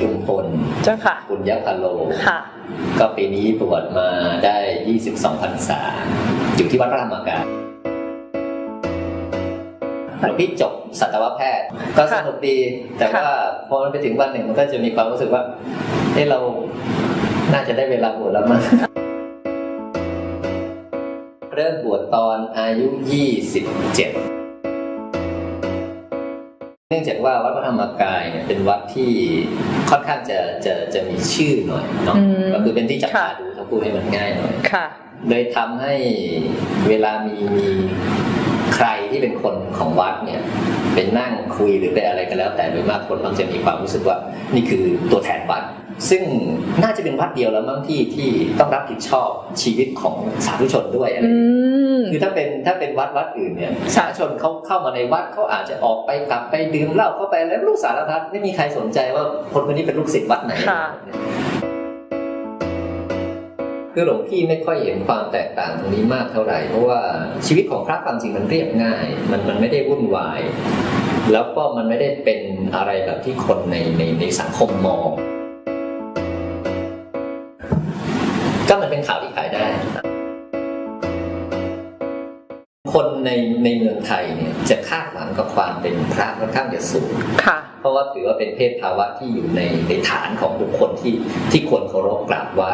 จุมพลเจ้าค่ะปุญญพโลค่ะ ก็ปีนี้บวชมาได้ 22พรรษา อยู่ที่วัดพระธรรมกายหลวงพี่จบสัตวแพทย์ ก็สนุกดี แต่ว่าพอมันไปถึงวันหนึ่งมันก็จะมีความรู้สึกว่าเฮ้เราน่าจะได้เวลาบวชแล้วมั้งเริ่มบวชตอนอายุ 27เนื่ องจากว่าวัดพระธรรมกายเนี่ยเป็นวัดที่ค่อนข้างจะจะจะมีชื่อหน่อยเนาะอืมก็คือเป็นที่จับตาค่ะดูถ้าพูดให้มันง่ายหน่อยค่ะเลยทำให้เวลามีมีใครที่เป็นคนของวัดเนี่ย เป็นนั่งคุยหรือเป็นอะไรก็แล้ว แต่โดยมากคนมักจะมีความรู้สึกว่า นี่คือตัวแทนวัดซึ่งน่าจะเป็นวัดเดียวแล้วมั้งที่ที่ต้องรับผิดชอบชีวิตของสาธุชนด้วยอะไรออืย่างเงี้ยมคือถ้าเป็นถ้าเป็นวัดวัดอื่นเนี่ยสาธุชนเขาเข้ามาในวัดเขาอาจจะออกไปกลับไปดื่มเหล้าเข้าไปแล้วลูกสารพัดไม่มีใครสนใจว่าคนคนนี้เป็นลูกศิษย์วัดไหน คือหลวงพี่ไม่ค่อยเห็นความแตกต่างตรงนี้มากเท่าไหร่ เพราะว่าชีวิตของพระความจริงมันเรียบง่าย มันมันไม่ได้วุ่นวาย แล้วก็มันไม่ได้เป็นอะไรแบบที่คนในในในสังคมมอง ก็มันเป็นข่าวที่ คนในในเมืองไทยเนี่ยจะคาดหวังกับความเป็นพระค่อนข้างจะสูงค่ะ เพราะว่าถือว่าเป็นเพศภาวะที่อยู่ในในฐานของบุคคลที่ที่ควรเคารพกราบไหว้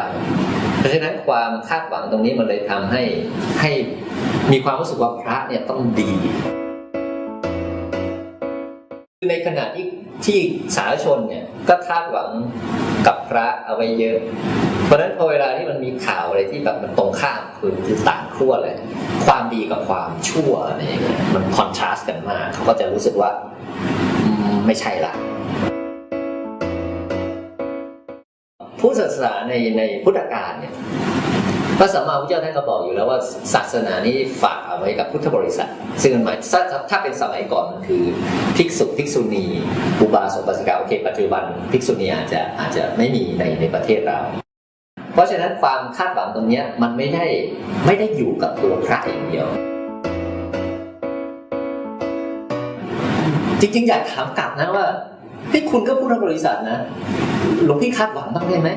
เพราะฉะนั้นความคาดหวังตรงนี้มันเลยทำให้ให้มีความรู้สึกว่าพระเนี่ยต้องดีคือในขณะที่ที่สาธารณชนเนี่ยก็คาดหวังกับพระเอาไว้เยอะ เพราะฉะนั้นพอเวลาที่มันมีข่าว อะไรที่แบบมันตรงข้ามคือคือต่างขั้วเลย ความดีกับความชั่วอะไรอย่างเงี้ยมันคอนทราสต์กันมากเขาก็จะรู้สึกว่าไม่ใช่ละพุทธศาสนาในในพุทธกาลเนี่ยพระสัมมาสัมพุทธเจ้าท่านก็บอกอยู่แล้วว่าศาสนานี้ฝากเอาไว้กับพุทธบริษัท ซึ่งมันหมายถ้าถ้าเป็นสมัยก่อนมันคือภิกษุภิกษุณีอุบาสกอุบาสิกาโอเคปัจจุบันภิกษุณีอาจจะอาจจะไม่มีในในประเทศเรา เพราะฉะนั้นความคาดหวังตรงนี้มันไม่ได้ไม่ได้อยู่กับตัวพระอย่างเดียว จริงๆ อยากถามกลับนะว่าพี่คุณก็พุทธบริษัทนะหลวงพี่คาดหวังบ้างได้ไหม